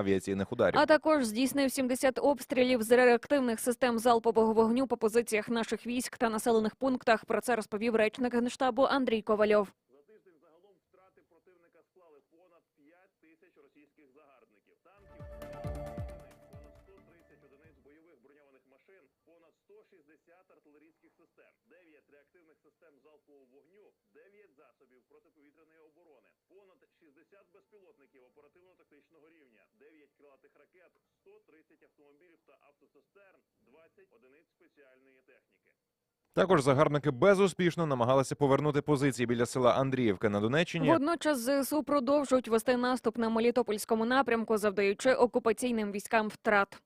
авіаційних ударів. А також здійснив 70 обстрілів з реактивних систем залпового вогню по позиціях наших військ та населених пунктах. Про це розповів речник генштабу Андрій Ковальов. Систем залпового вогню, 9 засобів протиповітряної оборони, понад 60 безпілотників оперативно-тактичного рівня, 9 крилатих ракет, 130 автомобілів та автоцистерн, 20 одиниць спеціальної техніки. Також загарбники безуспішно намагалися повернути позиції біля села Андріївка на Донеччині. Водночас ЗСУ продовжують вести наступ на Мелітопольському напрямку, завдаючи окупаційним військам втрат.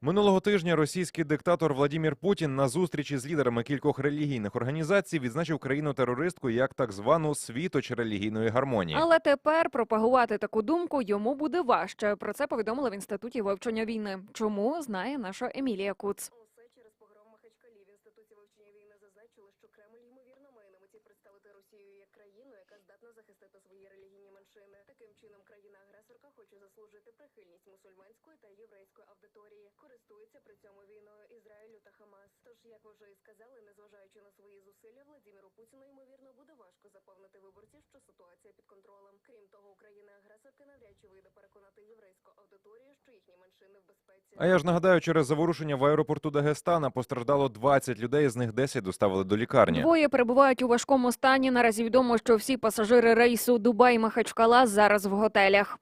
Минулого тижня російський диктатор Владімір Путін на зустрічі з лідерами кількох релігійних організацій відзначив країну-терористку як так звану світоч релігійної гармонії. Але тепер пропагувати таку думку йому буде важче. Про це повідомили в інституті вивчення війни. Чому знає наша Емілія Куц. Усе через погром Махачкалі в інституті вивчення війни зазначили, що Кремль ймовірно має на меті представити Росію як країну, яка здатна захистити свої релігійні меншини. Таким чином, країна-агресорка хоче заслужити прихильність мусульманської та єврейської аудиторії, користується при цьому війною Ізраїлю та Хамас. Тож, як ви вже і сказали, незважаючи на свої зусилля, Владіміру Путіну ймовірно буде важко запевнити виборців, що ситуація під контролем. Крім того, Україна-агресорка навряд чи вийде переконати єврейську аудиторію, що їхні меншини в безпеці. А я ж нагадаю, через заворушення в аеропорту Дагестана постраждало 20 людей, з них 10 доставили до лікарні. Двоє перебувають у важкому стані. Наразі відомо, що всі пасажири рейсу Дубай Махачкала зараз в готелях.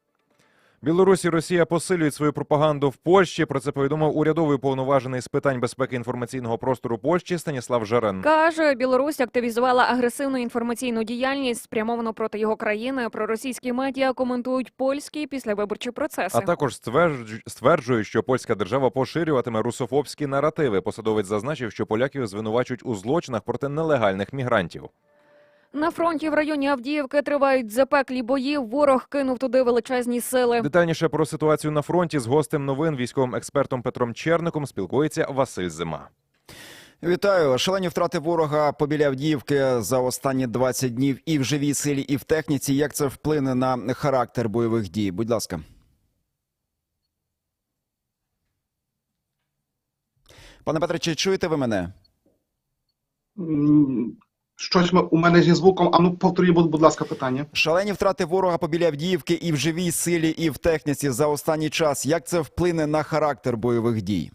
Білорусі Росія посилюють свою пропаганду в Польщі. Про це повідомив урядовий повноважений з питань безпеки інформаційного простору Польщі Станіслав Жарен. Каже, Білорусь активізувала агресивну інформаційну діяльність, спрямовану проти його країни. Проросійські медіа коментують польські післявиборчі процеси. А також ствердж- стверджують, що польська держава поширюватиме русофобські наративи. Посадовець зазначив, що поляків звинувачують у злочинах проти нелегальних мігрантів. На фронті в районі Авдіївки тривають запеклі бої. Ворог кинув туди величезні сили. Детальніше про ситуацію на фронті з гостем новин військовим експертом Петром Черником спілкується Василь Зима. Вітаю. Шалені втрати ворога побіля Авдіївки за останні 20 днів і в живій силі, і в техніці. Як це вплине на характер бойових дій? Будь ласка. Пане Петре, чи чуєте ви мене? Щось ми- у мене зі звуком. А ну повторіть, будь, будь ласка, питання. Шалені втрати ворога побіля Авдіївки і в живій силі, і в техніці за останній час. Як це вплине на характер бойових дій?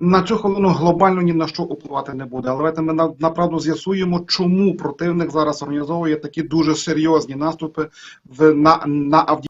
На цю хвилину глобально ні на що впливати не буде. Але давайте ми направду з'ясуємо, чому противник зараз організовує такі дуже серйозні наступи в на, на Авдіївку.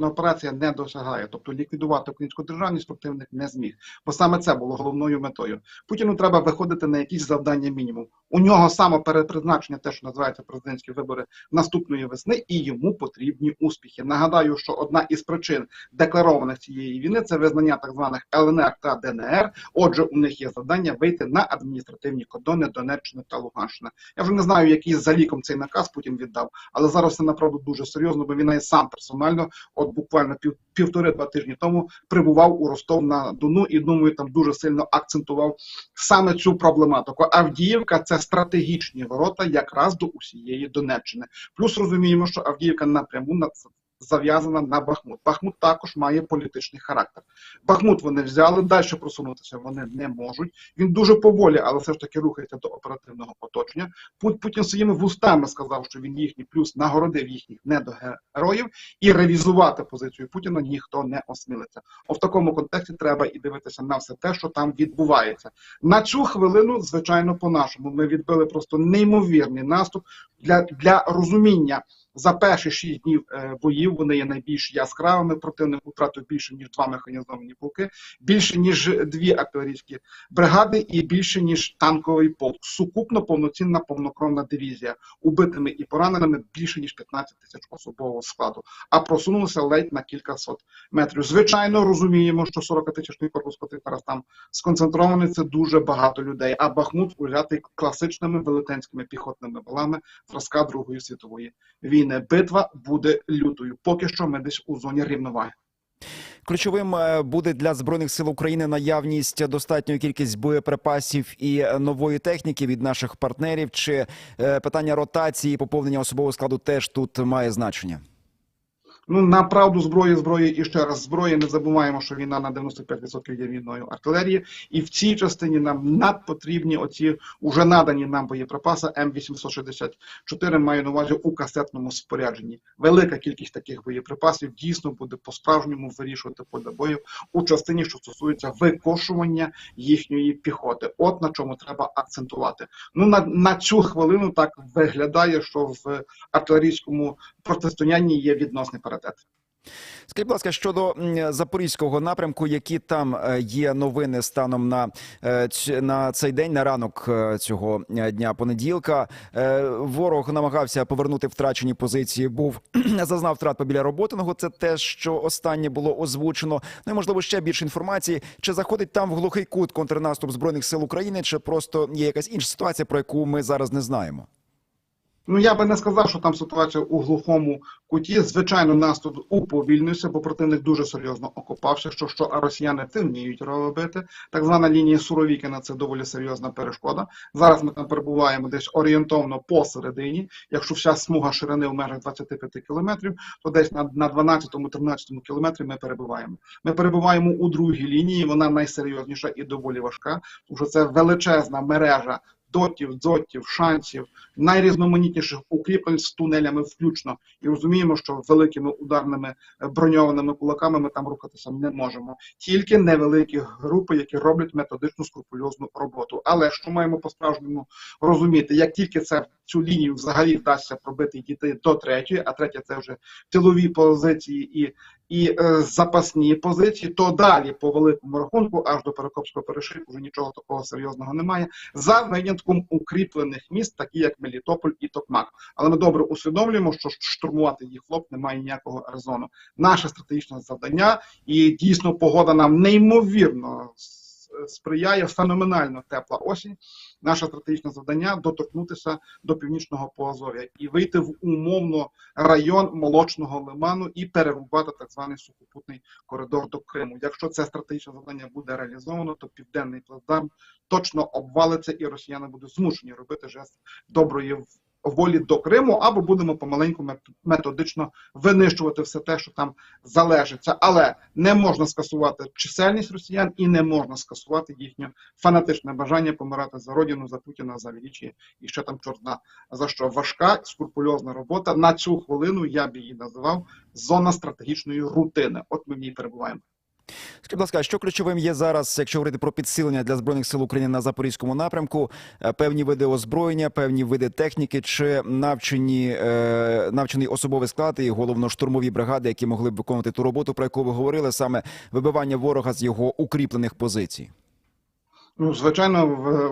Операція не досягає, тобто ліквідувати українську державність противник не зміг, бо саме це було головною метою. Путіну треба виходити на якісь завдання мінімум. У нього саме перепризначення, те, що називається президентські вибори наступної весни, і йому потрібні успіхи. Нагадаю, що одна із причин декларованих цієї війни це визнання так званих ЛНР та ДНР. Отже, у них є завдання вийти на адміністративні кордони Донеччини та Луганщини. Я вже не знаю, який за ліком цей наказ Путін віддав, але зараз це направду дуже серйозно, бо він навіть сам персонально, от буквально пів півтори-два тижні тому прибував у Ростов на Дону і думаю, там дуже сильно акцентував саме цю проблематику. Авдіївка це стратегічні ворота якраз до усієї Донеччини. Плюс розуміємо, що Авдіївка напряму на зав'язана на Бахмут. Бахмут також має політичний характер. Бахмут вони взяли, далі просунутися вони не можуть. Він дуже поволі, але все ж таки рухається до оперативного оточення. Пут- Путін своїми вустами сказав, що він їхній плюс нагородив їхніх недогероїв, і ревізувати позицію Путіна ніхто не осмілиться. О, в такому контексті треба і дивитися на все те, що там відбувається. На цю хвилину, звичайно, по-нашому, ми відбили просто неймовірний наступ для, для розуміння. За перші шість днів е, боїв вони є найбільш яскравими. Противник втратив більше ніж два механізовані полки, більше ніж дві артилерійські бригади і більше ніж танковий полк. Сукупно повноцінна повнокровна дивізія убитими і пораненими більше ніж 15 тисяч особового складу. А просунулися ледь на кілька сот метрів. Звичайно, розуміємо, що 40 тисячний корпус, який зараз там сконцентрований, це дуже багато людей. А Бахмут узятий класичними велетенськими піхотними валами зразка Другої світової війни. Битва буде лютою. Поки що ми десь у зоні рівноваги. Ключовим е, буде для збройних сил України наявність достатньої кількість боєприпасів і нової техніки від наших партнерів. Чи е, питання ротації поповнення особового складу теж тут має значення? Ну, на правду зброї, зброї і ще раз зброї. Не забуваємо, що війна на 95% є війною артилерії, і в цій частині нам надпотрібні оці уже надані нам боєприпаси М864 маю на увазі у касетному спорядженні. Велика кількість таких боєприпасів дійсно буде по-справжньому вирішувати поле бою у частині, що стосується викошування їхньої піхоти. От на чому треба акцентувати. Ну на, на цю хвилину так виглядає, що в артилерійському протистоянні є відносний паритет. Скажіть, будь ласка, щодо запорізького напрямку, які там е, є новини станом на, е, на цей день, на ранок е, цього дня понеділка. Ворог намагався повернути втрачені позиції. Був зазнав втрат побіля роботиного. Це те, що останнє було озвучено. Ну і можливо ще більше інформації. Чи заходить там в глухий кут контрнаступ збройних сил України, чи просто є якась інша ситуація, про яку ми зараз не знаємо? Ну я би не сказав, що там ситуація у глухому куті. Звичайно, нас тут уповільнився, бо противник дуже серйозно окопався. Що що росіяни це вміють робити. Так звана лінія Суровікіна це доволі серйозна перешкода. Зараз ми там перебуваємо десь орієнтовно посередині. Якщо вся смуга ширини в межах 25 кілометрів, то десь на, на 12-13 кілометрі ми перебуваємо. Ми перебуваємо у другій лінії. Вона найсерйозніша і доволі важка, що це величезна мережа. Дотів, дзотів, шансів, найрізноманітніших укріплень з тунелями включно. І розуміємо, що великими ударними е, броньованими кулаками ми там рухатися не можемо. Тільки невеликі групи, які роблять методичну скрупульозну роботу. Але що маємо по-справжньому розуміти, як тільки це цю лінію взагалі вдасться пробити і дійти до третьої, а третя це вже тилові позиції і, і е, запасні позиції, то далі по великому рахунку, аж до Перекопського перешийку, вже нічого такого серйозного немає. За винятком укріплених міст, такі як Мелітополь і Токмак. Але ми добре усвідомлюємо, що штурмувати їх хлоп немає ніякого резону. Наше стратегічне завдання, і дійсно погода нам неймовірно сприяє феноменально тепла осінь. Наше стратегічне завдання доторкнутися до північного Поазов'я і вийти в умовно район молочного лиману і перерубати так званий сухопутний коридор до Криму. Якщо це стратегічне завдання буде реалізовано, то південний плацдарм точно обвалиться, і росіяни будуть змушені робити жест доброї волі до Криму, або будемо помаленьку мет- методично винищувати все те, що там залежиться. Але не можна скасувати чисельність росіян і не можна скасувати їхнє фанатичне бажання помирати за родину, за Путіна, за величі і ще там чорт зна за що важка скрупульозна робота. На цю хвилину я б її називав зона стратегічної рутини. От ми в ній перебуваємо. Скажіть, будь ласка, що ключовим є зараз, якщо говорити про підсилення для збройних сил України на запорізькому напрямку, Е, певні види озброєння, певні види техніки, чи навчені е, навчений особовий склад і головно штурмові бригади, які могли б виконувати ту роботу, про яку ви говорили, саме вибивання ворога з його укріплених позицій? Ну, звичайно,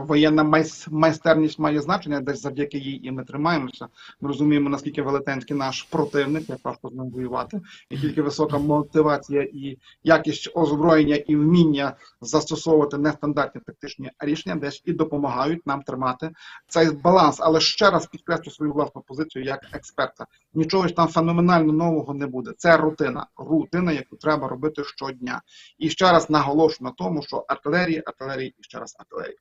воєнна майстерність має значення, десь завдяки їй і ми тримаємося. Ми розуміємо, наскільки велетенський наш противник, як важко з ним воювати, і тільки висока мотивація і якість озброєння і вміння застосовувати нестандартні тактичні рішення, десь і допомагають нам тримати цей баланс. Але ще раз підкреслю свою власну позицію як експерта. Нічого ж там феноменально нового не буде. Це рутина, рутина, яку треба робити щодня. І ще раз наголошу на тому, що артилерія, артилерія і раз артилерії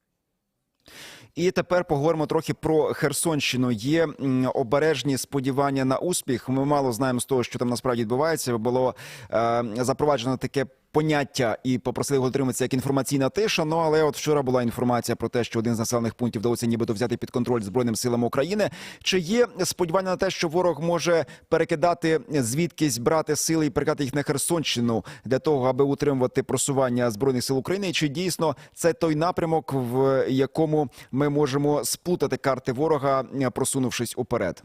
І тепер поговоримо трохи про Херсонщину. Є обережні сподівання на успіх. Ми мало знаємо з того, що там насправді відбувається. Було е, запроваджено таке поняття і попросили його дотриматися як інформаційна тиша. Ну але от вчора була інформація про те, що один з населених пунктів вдалося нібито взяти під контроль збройним силам України. Чи є сподівання на те, що ворог може перекидати звідкись брати сили і перекидати їх на Херсонщину для того, аби утримувати просування збройних сил України? Чи дійсно це той напрямок, в якому ми можемо сплутати карти ворога, просунувшись уперед?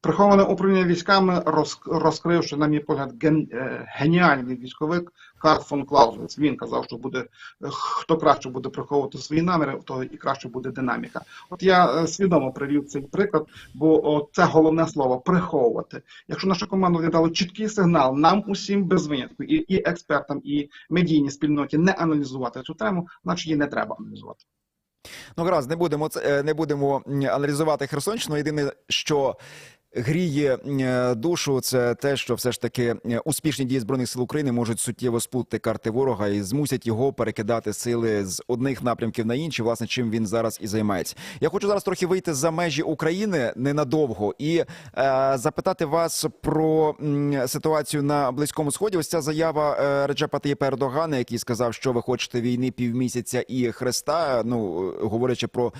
Приховане управління військами, роз- розкривши, на мій погляд, е, геніальний військовик Карл фон Клаузевиц. Він казав, що буде е, хто краще буде приховувати свої наміри, того і краще буде динаміка. От я е, свідомо привів цей приклад, бо це головне слово приховувати. Якщо наша команда віддала чіткий сигнал, нам усім без винятку, і, і експертам, і медійній спільноті не аналізувати цю тему, значить її не треба аналізувати. Ну, гаразд, не будемо не будемо аналізувати Херсонщину. Єдине, що гріє е, душу, це те, що все ж таки е, успішні дії збройних сил України можуть суттєво спутати карти ворога і змусять його перекидати сили з одних напрямків на інші, власне, чим він зараз і займається. Я хочу зараз трохи вийти за межі України ненадовго і е, запитати вас про м, ситуацію на близькому сході. Ось ця заява е, Реджепа Таїпа Ердогана, який сказав, що ви хочете війни півмісяця і Христа. Ну е, говорячи про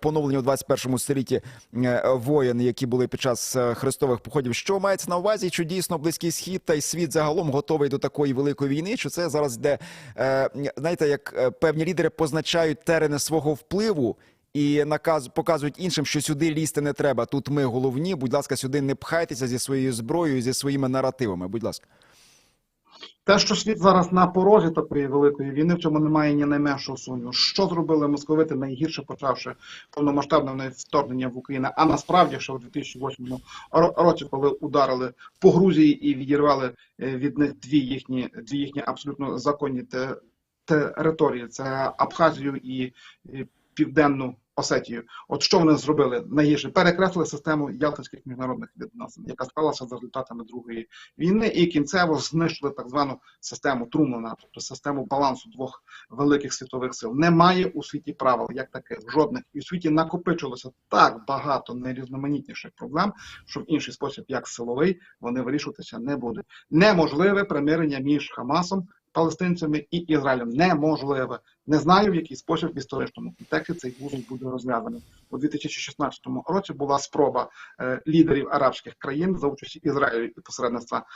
поновлення у 21 столітті е, воєн, які були під час е, хрестових походів. Що мається на увазі? Чи дійсно близький схід та й світ загалом готовий до такої великої війни? Чи це зараз йде, е, знаєте, як е, певні лідери позначають терени свого впливу? І наказ показують іншим, що сюди лізти не треба. Тут ми головні. Будь ласка, сюди не пхайтеся зі своєю зброєю, зі своїми наративами. Будь ласка. Те, що світ зараз на порозі такої великої війни, в цьому немає ні найменшого сумніву. Що зробили московити найгірше почавши повномасштабне вторгнення в Україну? А насправді, ще у 2008 ро- році, коли ударили по Грузії і відірвали е, від них дві їхні дві їхні абсолютно законні те- території, це Абхазію і Південну Осетію. От що вони зробили найгірше? Перекреслили систему ялтинських міжнародних відносин, яка склалася за результатами другої війни, і кінцево знищили так звану систему Трумана, тобто систему балансу двох великих світових сил. Немає у світі правил як таких, жодних. І в світі накопичилося так багато найрізноманітніших проблем, що в інший спосіб, як силовий, вони вирішуватися не будуть. Неможливе примирення між Хамасом. Палестинцями і Ізраїлем неможливе. Не знаю, в який спосіб в історичному контексті цей вузол буде розв'язаний. У 2016 році була спроба е, лідерів арабських країн за участі Ізраїлю і посередництва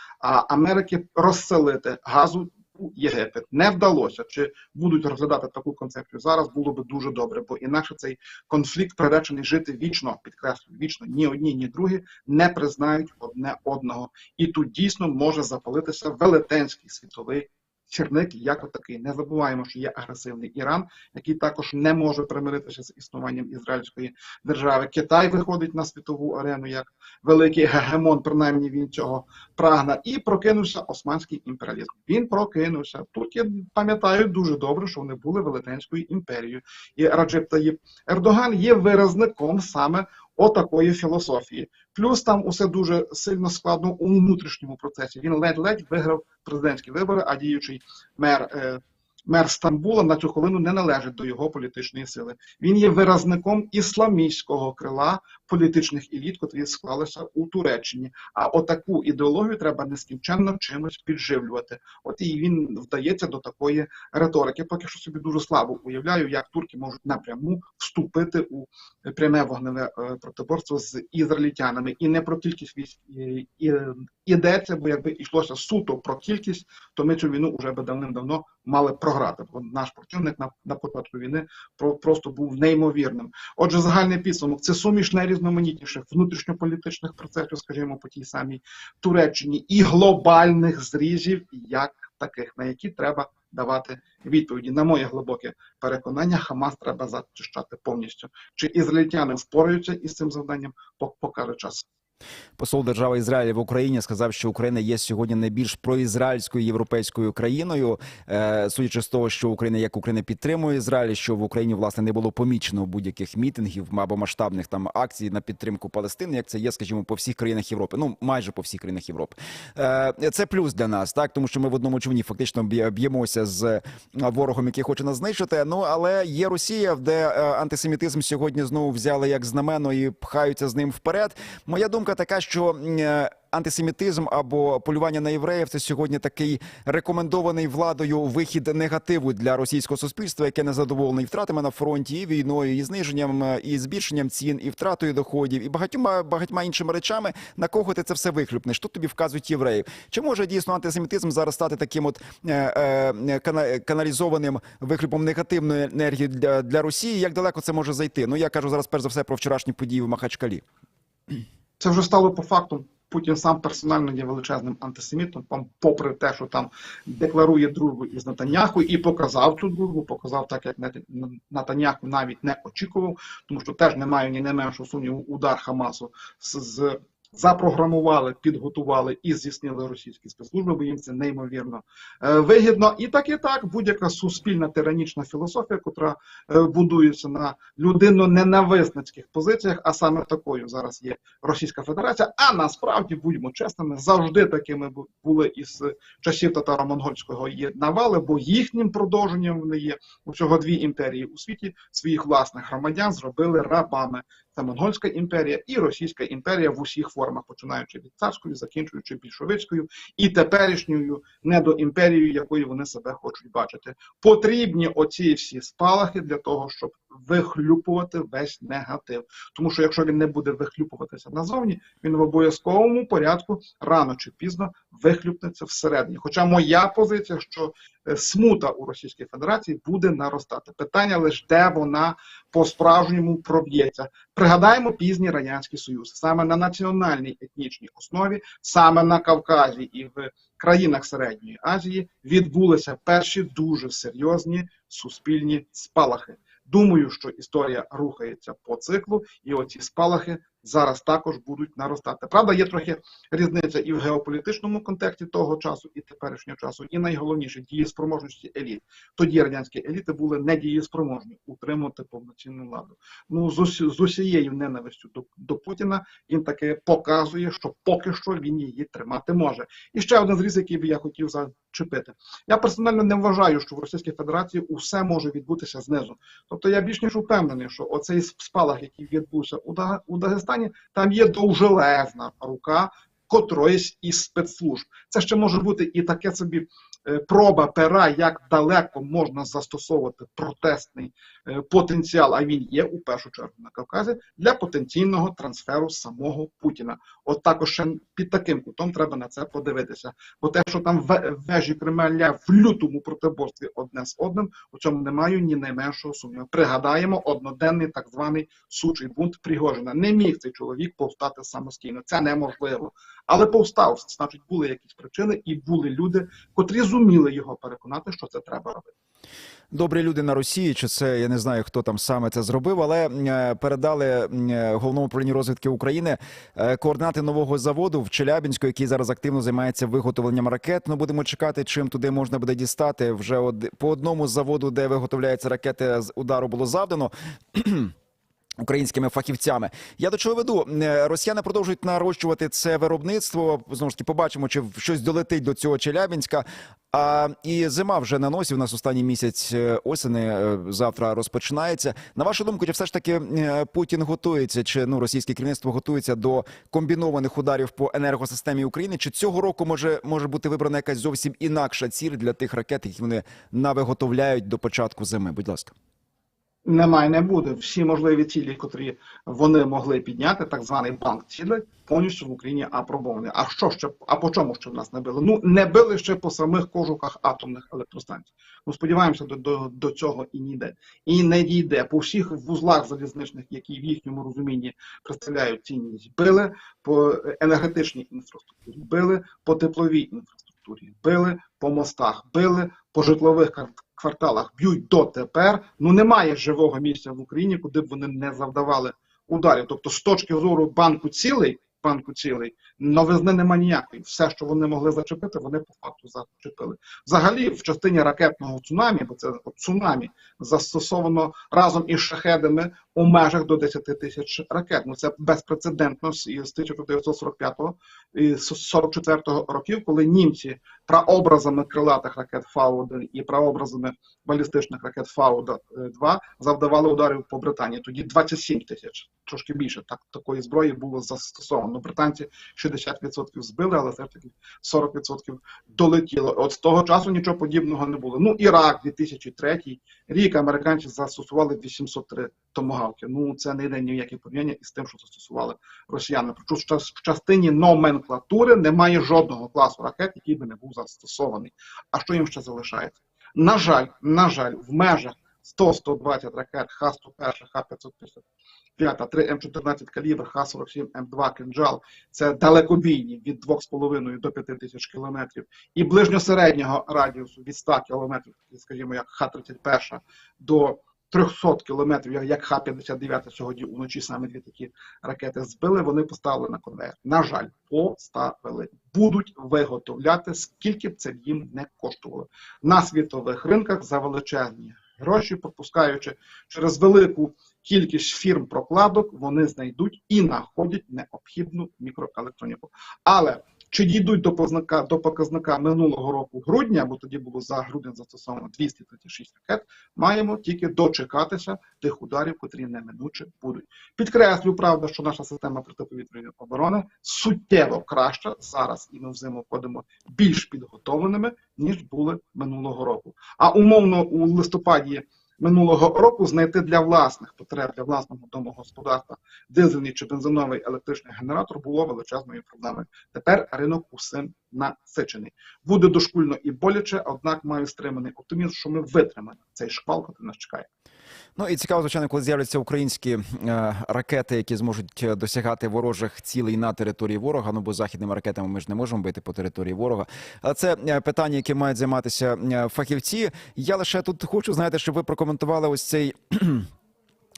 Америки розселити газу у Єгипет. Не вдалося. Чи будуть розглядати таку концепцію зараз? Було би дуже добре, бо інакше цей конфлікт приречений жити вічно, підкреслюю, вічно. Ні одні, ні другі не признають одне одного. І тут дійсно може запалитися велетенський світовий. Черник як отакий. Не забуваємо, що є агресивний Іран, який також не може примиритися з існуванням ізраїльської держави. Китай виходить на світову арену як великий гегемон, принаймні він цього прагне, і прокинувся османський імперіалізм. Він прокинувся. Турки пам'ятають дуже добре, що вони були велетенською імперією. І Раджеп Таїп Ердоган є виразником саме отакої філософії. Плюс там усе дуже сильно складно у внутрішньому процесі. Він ледь-ледь виграв президентські вибори, а діючий мер. е, Мер Стамбула на цю хвилину не належить до його політичної сили. Він є виразником ісламістського крила політичних еліт, котрі склалися у Туреччині. А отаку ідеологію треба нескінченно чимось підживлювати. От і він вдається до такої риторики. Поки що собі дуже слабо уявляю, як турки можуть напряму вступити у пряме вогневе е, протиборство з ізраїльтянами. І не про кількість військ і- ідеться, бо якби йшлося суто про кількість, то ми цю війну вже би давним-давно мали програти. Бо наш противник на, на початку війни про, просто був неймовірним. Отже, загальний підсумок це суміш найрізноманітніших внутрішньополітичних процесів, скажімо, по тій самій Туреччині, і глобальних зрізів, як таких, на які треба давати відповіді. На моє глибоке переконання, Хамас треба зачищати повністю. Чи ізраїльтяни впораються із цим завданням, пок- покаже час. Посол держави Ізраїль в Україні сказав, що Україна є сьогодні найбільш проізраїльською європейською країною. Е, судячи з того, що Україна як Україна підтримує Ізраїль, що в Україні власне не було помічено будь-яких мітингів або масштабних там акцій на підтримку Палестини, як це є, скажімо, по всіх країнах Європи. Ну майже по всіх країнах Європи. Е, це плюс для нас, так тому що ми в одному човні фактично б'є- б'ємося з е, ворогом, який хоче нас знищити. Ну але є Росія, де антисемітизм сьогодні знову взяли як знамено і пхаються з ним вперед. Моя думка така, що е, антисемітизм або полювання на євреїв це сьогодні такий рекомендований владою вихід негативу для російського суспільства, яке не задоволене і втратами на фронті, і війною, і зниженням, е, і збільшенням цін, і втратою доходів, і багатьма багатьма іншими речами. На кого ти це все вихлюпнеш? Тут тобі вказують євреїв. Чи може дійсно антисемітизм зараз стати таким от е, е, каналізованим вихлюпом негативної енергії для, для Росії? Як далеко це може зайти? Ну я кажу зараз перш за все про вчорашні події в Махачкалі. Це вже стало по факту. Путін сам персонально є величезним антисемітом, там, попри те, що там декларує дружбу із Натаняху і показав цю дружбу, показав так, як Натаняху навіть не очікував, тому що теж немає ні не меншого сумніву удар Хамасу з, з запрограмували, підготували і здійснили російські спецслужби, бо їм це неймовірно е, вигідно. І так і так, будь-яка суспільна тиранічна філософія, котра е, будується на людинно-ненависницьких позиціях, а саме такою зараз є Російська Федерація. А насправді будьмо чесними, завжди такими бу- були із часів татаро-монгольського навали, бо їхнім продовженням вони є у цього дві імперії у світі своїх власних громадян зробили рабами. Це монгольська імперія і Російська імперія в усіх формах, починаючи від царської, закінчуючи більшовицькою і теперішньою недоімперією, якою вони себе хочуть бачити. Потрібні оці всі спалахи для того, щоб вихлюпувати весь негатив. Тому що якщо він не буде вихлюпуватися назовні, він в обов'язковому порядку рано чи пізно вихлюпнеться всередині. Хоча моя позиція, що е, смута у Російській Федерації буде наростати. Питання лише де вона по-справжньому проб'ється. Пригадаємо пізній радянський союз саме на національній етнічній основі, саме на Кавказі і в країнах Середньої Азії відбулися перші дуже серйозні суспільні спалахи. Думаю, що історія рухається по циклу, і оці спалахи зараз також будуть наростати. Правда, є трохи різниця і в геополітичному контексті того часу, і теперішнього часу, і найголовніше дієспроможності еліт. Тоді радянські еліти були недієспроможні утримувати повноцінну владу. Ну з, усі- з усією ненавистю до, до Путіна він таки показує, що поки що він її тримати може. І ще один зріз, який би я хотів зачепити. Я персонально не вважаю, що в Російській Федерації усе може відбутися знизу. Тобто я більш ніж упевнений, що оцей спалах, який відбувся у, Дага- Дагестані, там є довжелезна рука котроїсь із спецслужб. Це ще може бути і таке собі проба пера, як далеко можна застосовувати протестний е, потенціал, а він є у першу чергу на Кавказі, для потенційного трансферу самого Путіна. От також ще під таким кутом треба на це подивитися. Бо те, що там ве- вежі Кремля в лютому протиборстві одне з одним, у цьому не маю ні найменшого сумніву. Пригадаємо одноденний так званий сучий бунт Пригожина. Не міг цей чоловік повстати самостійно. Це неможливо. Але повстав, значить, були якісь причини, і були люди, котрі зуміли його переконати, що це треба робити. Добрі люди на Росії, чи це я не знаю, хто там саме це зробив, але е, передали е, головному управлінню розвідки України е, координати нового заводу в Челябінську, який зараз активно займається виготовленням ракет. Ну будемо чекати, чим туди можна буде дістати. Вже од... по одному заводу, де виготовляються ракети, з удару було завдано. Українськими фахівцями я до чого веду? Е, Росіяни продовжують нарощувати це виробництво. Знову ж таки, побачимо, чи щось долетить до цього Челябінська. А і зима вже на носі. У нас останній місяць е, осени е, завтра розпочинається. На вашу думку, чи все ж таки Путін готується, чи ну російське керівництво готується до комбінованих ударів по енергосистемі України? Чи цього року може може бути вибрана якась зовсім інакша ціль для тих ракет, які вони навиготовляють до початку зими? Будь ласка. Немає, не буде. Всі можливі цілі, котрі вони могли підняти, так званий банк цілей, повністю в Україні апробований. А що ще а по чому ще в нас не били? Ну не били ще по самих кожухах атомних електростанцій. Ну сподіваємося, до, до, до цього і не йде. І не дійде по всіх вузлах залізничних, які в їхньому розумінні представляють цінність. Били по енергетичній інфраструктурі, били по тепловій інфраструктурі, били по мостах, били по житлових кварталах б'ють дотепер. Ну немає живого місця в Україні, куди б вони не завдавали ударів. Тобто, з точки зору банку цілей, банку цілий новизни нема ніякої. Все, що вони могли зачепити, вони по факту зачепили. Взагалі, в частині ракетного цунамі, бо це цунамі, застосовано разом із шахедами у межах до 10 тисяч ракет. Ну це безпрецедентно з із 1945 і 44 років, коли німці прообразами крилатих ракет Фау-1 і прообразами балістичних ракет Фау-2 завдавали ударів по Британії. Тоді 27 тисяч, трошки більше так такої зброї було застосовано. Британці 60% збили, але все ж таки 40% долетіло. От з того часу нічого подібного не було. Ну, Ірак 2003 рік американці застосували 803 томагавки. Ну це не йде ні в яке порівняння із тим, що застосували росіяни. Причому в частині номенклатури немає жодного класу ракет, який би не був застосований. А що їм ще залишається? На жаль, на жаль, в межах 100-120 ракет Х-101, Х-555, 3 М14 калібр, Х-47, М2 кинджал це далекобійні від 2,5 до 5 тисяч кілометрів, і ближньосереднього радіусу від 100 кілометрів, скажімо, як Х-31 до 300 кілометрів, як- як Х-59 сьогодні уночі саме дві такі ракети збили, вони поставили на конвейер. На жаль, поставили. Будуть виготовляти, скільки б це їм не коштувало. На світових ринках за величезні гроші, пропускаючи через велику кількість фірм прокладок, вони знайдуть і знаходять необхідну мікроелектроніку. Але чи дійдуть до показника, до показника минулого року грудня, бо тоді було за грудень застосовано 236 ракет, маємо тільки дочекатися тих ударів, котрі неминуче будуть. Підкреслю, правда, що наша система протиповітряної оборони суттєво краща зараз, і ми в зиму входимо більш підготовленими ніж були минулого року. А умовно у листопаді минулого року знайти для власних потреб для власного домогосподарства дизельний чи бензиновий електричний генератор було величезною проблемою. Тепер ринок усім насичений. Буде дошкульно і боляче, однак маю стриманий оптимізм, що ми витримаємо цей шквал, який нас чекає. Ну і цікаво, звичайно, коли з'являться українські е, ракети, які зможуть е, досягати ворожих цілей на території ворога. Ну бо західними ракетами ми ж не можемо бити по території ворога. Але це е, питання, яке мають займатися фахівці. Я лише тут хочу знаєте, щоб ви прокоментували ось цей.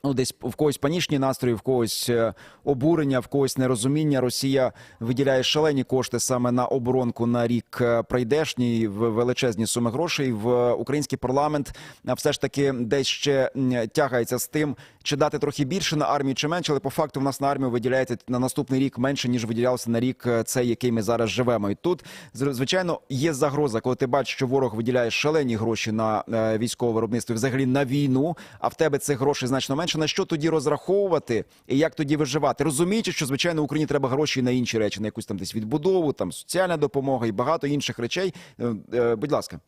Ну, десь в когось панічні настрої, в когось е, обурення, в когось нерозуміння. Росія виділяє шалені кошти саме на оборонку на рік е, прийдешній в величезні суми грошей. В український парламент е, все ж таки десь ще тягається з тим, чи дати трохи більше на армію, чи менше. Але по факту в нас на армію виділяється на наступний рік менше ніж виділялося на рік цей, який ми зараз живемо. І тут звичайно є загроза, коли ти бачиш, що ворог виділяє шалені гроші на військове виробництво, взагалі на війну. А в тебе цих грошей значно менше. На що тоді розраховувати і як тоді виживати? Розуміючи, що звичайно Україні треба гроші на інші речі, на якусь там десь відбудову, там соціальна допомога і багато інших речей. Е, е, Будь ласка.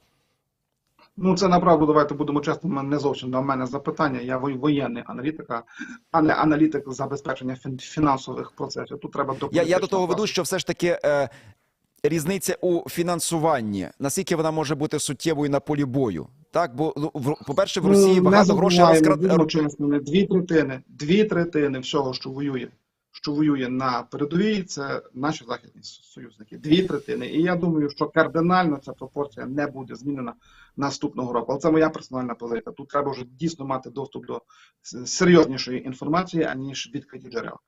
Ну, це направду, давайте будемо чесними, не зовсім до мене запитання. Я воєнний аналітика, а не аналітик забезпечення фінансових процесів. Тут треба до Я, я до того веду, що все ж таки е, різниця у фінансуванні, наскільки вона може бути суттєвою на полі бою. Так, бо ну, в- по-перше, в Росії Ну, багато грошей розкрад... будемо чесними, дві третини, дві третини всього, що воює, що воює на передовій, це наші західні союзники. Дві третини. І я думаю, що кардинально ця пропорція не буде змінена наступного року. Але це моя персональна позиція. Тут треба вже дійсно мати доступ до серйознішої інформації, аніж відкриті джерела.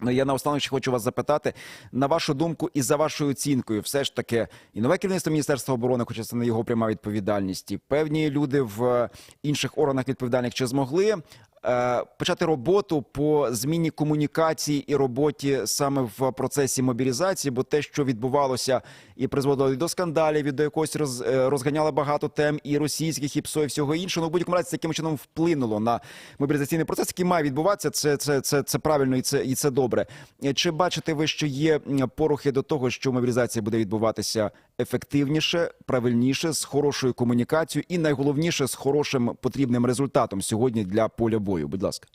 Ну, я наостанок ще хочу вас запитати, на вашу думку і за вашою оцінкою, все ж таки, і нове керівництво Міністерства оборони, хоча це не його пряма відповідальність, і певні люди в е, інших органах відповідальних чи змогли е, почати роботу по зміні комунікації і роботі саме в процесі мобілізації, бо те, що відбувалося і призводило і до скандалів, і до якогось роз, е, розганяло багато тем і російських, і ПСО, і всього іншого. Ну, будь-якому разі, це яким чином вплинуло на мобілізаційний процес, який має відбуватися. Це, це, це, це правильно і це, і це добре. Е, Чи бачите ви, що є порухи до того, що мобілізація буде відбуватися ефективніше, правильніше, з хорошою комунікацією і найголовніше з хорошим потрібним результатом сьогодні для поля бою? Будь ласка.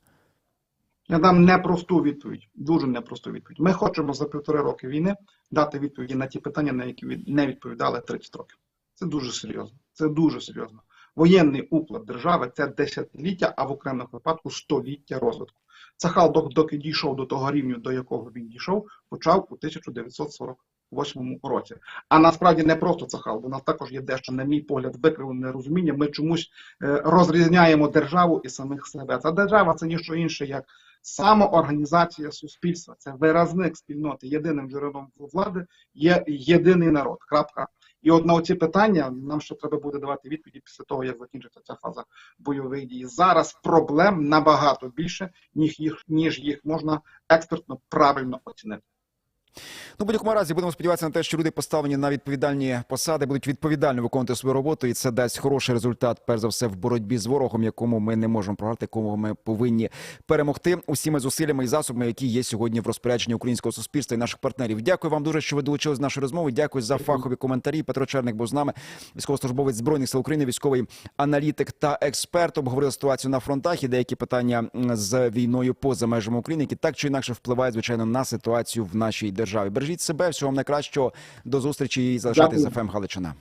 Я дам непросту відповідь, дуже непросту відповідь. Ми хочемо за півтори роки війни дати відповіді на ті питання, на які не відповідали 30 років. Це дуже серйозно. Це дуже серйозно. Воєнний уклад держави це десятиліття, а в окремих випадку століття розвитку. Цахал, док- доки дійшов до того рівню, до якого він дійшов, почав у 1948 році. А насправді не просто Цахал, бо нас також є дещо, на мій погляд, викривлене розуміння. Ми чомусь е, розрізняємо державу і самих себе. Ця держава це ніщо інше, як самоорганізація суспільства. Це виразник спільноти. Єдиним джерелом влади є єдиний народ. Крапка. І от на оці питання нам ще треба буде давати відповіді після того, як закінчиться ця фаза бойових дій. Зараз проблем набагато більше, ніж їх, ніж їх можна експертно правильно оцінити. Ну, в будь-якому разі будемо сподіватися на те, що люди поставлені на відповідальні посади, будуть відповідально виконувати свою роботу, і це дасть хороший результат, перш за все, в боротьбі з ворогом, якому ми не можемо програти, якому ми повинні перемогти усіма зусиллями і засобами, які є сьогодні в розпорядженні українського суспільства і наших партнерів. Дякую вам дуже, що ви долучились до нашої розмови. Дякую за фахові коментарі. Петро Черник був з нами, військовослужбовець збройних сил України, військовий аналітик та експерт. Обговорили ситуацію на фронтах і деякі питання з війною поза межами України, які так чи інакше впливають звичайно на ситуацію в нашій державі. Бережіть себе, всього вам найкращого. До зустрічі і залишайтесь за з ФМ Галичина.